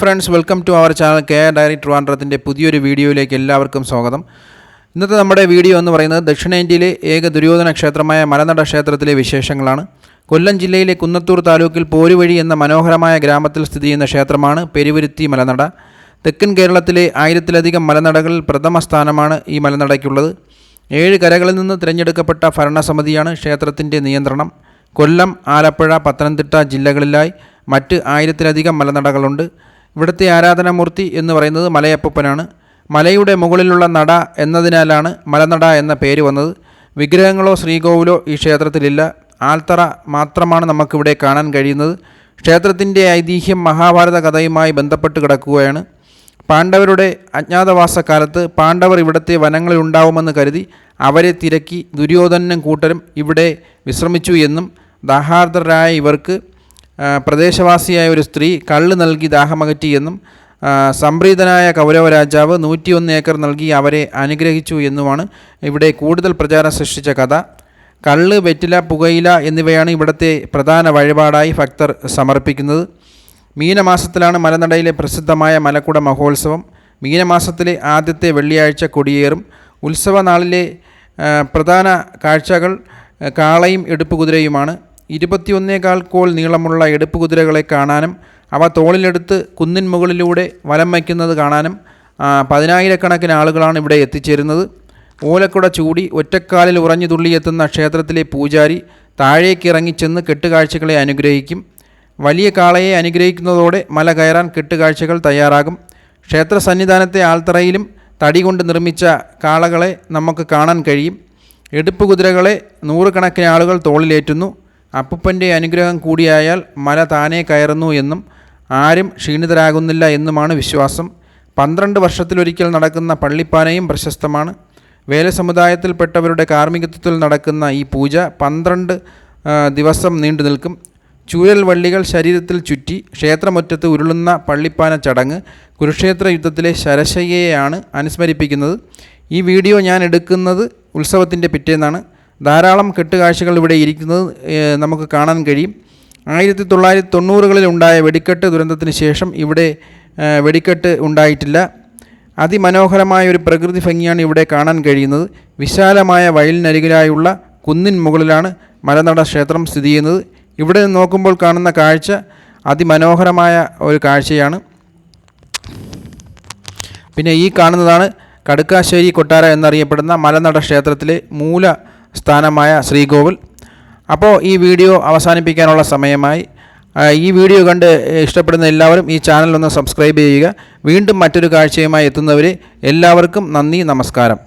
Friends welcome to our channel K diary ട്രിവാൻഡ്രത്തിന്റെ പുതിയൊരു വീഡിയോയിലേക്ക് എല്ലാവർക്കും സ്വാഗതം. ഇന്നത്തെ നമ്മുടെ വീഡിയോ എന്ന് പറയുന്നത് ദക്ഷിണേന്ത്യയിലെ ഏക ദുര്യോധന ക്ഷേത്രമായ മലനട ക്ഷേത്രത്തിലെ വിശേഷങ്ങളാണ്. കൊല്ലം ജില്ലയിലെ കുന്നത്തൂർ താലൂക്കിൽ പോരുവഴി എന്ന മനോഹരമായ ഗ്രാമത്തിൽ സ്ഥിതി ചെയ്യുന്ന ക്ഷേത്രമാണ് പെരുവരുത്തി മലനട. തെക്കൻ കേരളത്തിലെ ആയിരത്തിലധികം മലനടകളിൽ പ്രഥമ സ്ഥാനമാണ് ഈ മലനടയ്ക്കുള്ളത്. ഏഴ് കരകളിൽ നിന്ന് തിരഞ്ഞെടുക്കപ്പെട്ട ഭരണസമിതിയാണ് ക്ഷേത്രത്തിന്റെ നിയന്ത്രണം. കൊല്ലം ആലപ്പുഴ പത്തനംതിട്ട ജില്ലകളിലായി മറ്റ് ആയിരത്തിലധികം മലനടകളുണ്ട്. ഇവിടുത്തെ ആരാധനാമൂർത്തി എന്ന് പറയുന്നത് മലയപ്പൂപ്പനാണ്. മലയുടെ മുകളിലുള്ള നട എന്നതിനാലാണ് മലനട എന്ന പേര് വന്നത്. വിഗ്രഹങ്ങളോ ശ്രീകോവിലോ ഈ ക്ഷേത്രത്തിലില്ല. ആൽത്തറ മാത്രമാണ് നമുക്കിവിടെ കാണാൻ കഴിയുന്നത്. ക്ഷേത്രത്തിന്റെ ഐതിഹ്യം മഹാഭാരത കഥയുമായി ബന്ധപ്പെട്ട് കിടക്കുകയാണ്. പാണ്ഡവരുടെ അജ്ഞാതവാസ അജ്ഞാതവാസക്കാലത്ത് പാണ്ഡവർ ഇവിടുത്തെ വനങ്ങളിൽ ഉണ്ടാവുമെന്ന് കരുതി അവരെ തിരക്കി ദുര്യോധനനും കൂട്ടരും ഇവിടെ വിശ്രമിച്ചു എന്നും ദാഹാർദ്രരായ ഇവർക്ക് പ്രദേശവാസിയായ ഒരു സ്ത്രീ കള്ള് നൽകി ദാഹമകറ്റിയെന്നും സംപ്രീതനായ കൗരവ രാജാവ് നൂറ്റിയൊന്ന് ഏക്കർ നൽകി അവരെ അനുഗ്രഹിച്ചു എന്നുമാണ് ഇവിടെ കൂടുതൽ പ്രചാരം സൃഷ്ടിച്ച കഥ. കള്ള് വെറ്റില പുകയില എന്നിവയാണ് ഇവിടുത്തെ പ്രധാന വഴിപാടായി ഭക്തർ സമർപ്പിക്കുന്നത്. മീനമാസത്തിലാണ് മലനടയിലെ പ്രസിദ്ധമായ മലക്കുട മഹോത്സവം. മീനമാസത്തിലെ ആദ്യത്തെ വെള്ളിയാഴ്ച കൊടിയേറും. ഉത്സവ നാളിലെ പ്രധാന കാഴ്ചകൾ കാളയും എടുപ്പ് കുതിരയുമാണ് ഇരുപത്തിയൊന്നേകാൽ കോൾ നീളമുള്ള എടുപ്പ് കുതിരകളെ കാണാനും അവ തോളിലെടുത്ത് കുന്നിൻ മുകളിലൂടെ വലം വയ്ക്കുന്നത് കാണാനും പതിനായിരക്കണക്കിന് ആളുകളാണ് ഇവിടെ എത്തിച്ചേരുന്നത്. ഓലക്കുട ചൂടി ഒറ്റക്കാലിൽ ഉറഞ്ഞു തുള്ളിയെത്തുന്ന ക്ഷേത്രത്തിലെ പൂജാരി താഴേക്കിറങ്ങിച്ചെന്ന് കെട്ടുകാഴ്ചകളെ അനുഗ്രഹിക്കും. വലിയ കാളയെ അനുഗ്രഹിക്കുന്നതോടെ മല കയറാൻ കെട്ടുകാഴ്ചകൾ തയ്യാറാകും. ക്ഷേത്ര സന്നിധാനത്തെ ആൾത്തറയിലും തടി കൊണ്ട് നിർമ്മിച്ച കാളകളെ നമുക്ക് കാണാൻ കഴിയും. എടുപ്പ് കുതിരകളെ നൂറുകണക്കിന് ആളുകൾ തോളിലേറ്റുന്നു. അപ്പൂപ്പന്റെ അനുഗ്രഹം കൂടിയായാൽ മല താനേ കയറുന്നു എന്നും ആരും ക്ഷീണിതരാകുന്നില്ല എന്നുമാണ് വിശ്വാസം. പന്ത്രണ്ട് വർഷത്തിലൊരിക്കൽ നടക്കുന്ന പള്ളിപ്പാനയും പ്രശസ്തമാണ്. വേല സമുദായത്തിൽപ്പെട്ടവരുടെ കാർമ്മികത്വത്തിൽ നടക്കുന്ന ഈ പൂജ പന്ത്രണ്ട് ദിവസം നീണ്ടു നിൽക്കും. ചൂരൽ വള്ളികൾ ശരീരത്തിൽ ചുറ്റി ക്ഷേത്രമുറ്റത്ത് ഉരുളുന്ന പള്ളിപ്പാന ചടങ്ങ് കുരുക്ഷേത്ര യുദ്ധത്തിലെ ശരശയ്യയെയാണ് അനുസ്മരിപ്പിക്കുന്നത്. ഈ വീഡിയോ ഞാൻ എടുക്കുന്നത് ഉത്സവത്തിന്റെ പിറ്റേന്നാണ്. ധാരാളം കെട്ടുകാഴ്ചകൾ ഇവിടെ ഇരിക്കുന്നത് നമുക്ക് കാണാൻ കഴിയും. ആയിരത്തി തൊള്ളായിരത്തി തൊണ്ണൂറുകളിൽ ഉണ്ടായ വെടിക്കെട്ട് ദുരന്തത്തിന് ശേഷം ഇവിടെ വെടിക്കെട്ട് ഉണ്ടായിട്ടില്ല. അതിമനോഹരമായ ഒരു പ്രകൃതി ഭംഗിയാണ് ഇവിടെ കാണാൻ കഴിയുന്നത്. വിശാലമായ വയലിനരികിലായുള്ള കുന്നിൻ മുകളിലാണ് മലനട ക്ഷേത്രം സ്ഥിതി ചെയ്യുന്നത്. ഇവിടെ നിന്ന് നോക്കുമ്പോൾ കാണുന്ന കാഴ്ച അതിമനോഹരമായ ഒരു കാഴ്ചയാണ്. പിന്നെ ഈ കാണുന്നതാണ് കടുക്കാശ്ശേരി കൊട്ടാര എന്നറിയപ്പെടുന്ന മലനട ക്ഷേത്രത്തിലെ മൂല സ്ഥാനമായ ശ്രീകോവിൽ. അപ്പോൾ ഈ വീഡിയോ അവസാനിപ്പിക്കാനുള്ള സമയമായി. ഈ വീഡിയോ കണ്ട് ഇഷ്ടപ്പെടുന്ന എല്ലാവരും ഈ ചാനൽ ഒന്ന് സബ്സ്ക്രൈബ് ചെയ്യുക. വീണ്ടും മറ്റൊരു കാഴ്ചയുമായി എത്തുന്നവരെ എല്ലാവർക്കും നന്ദി നമസ്കാരം.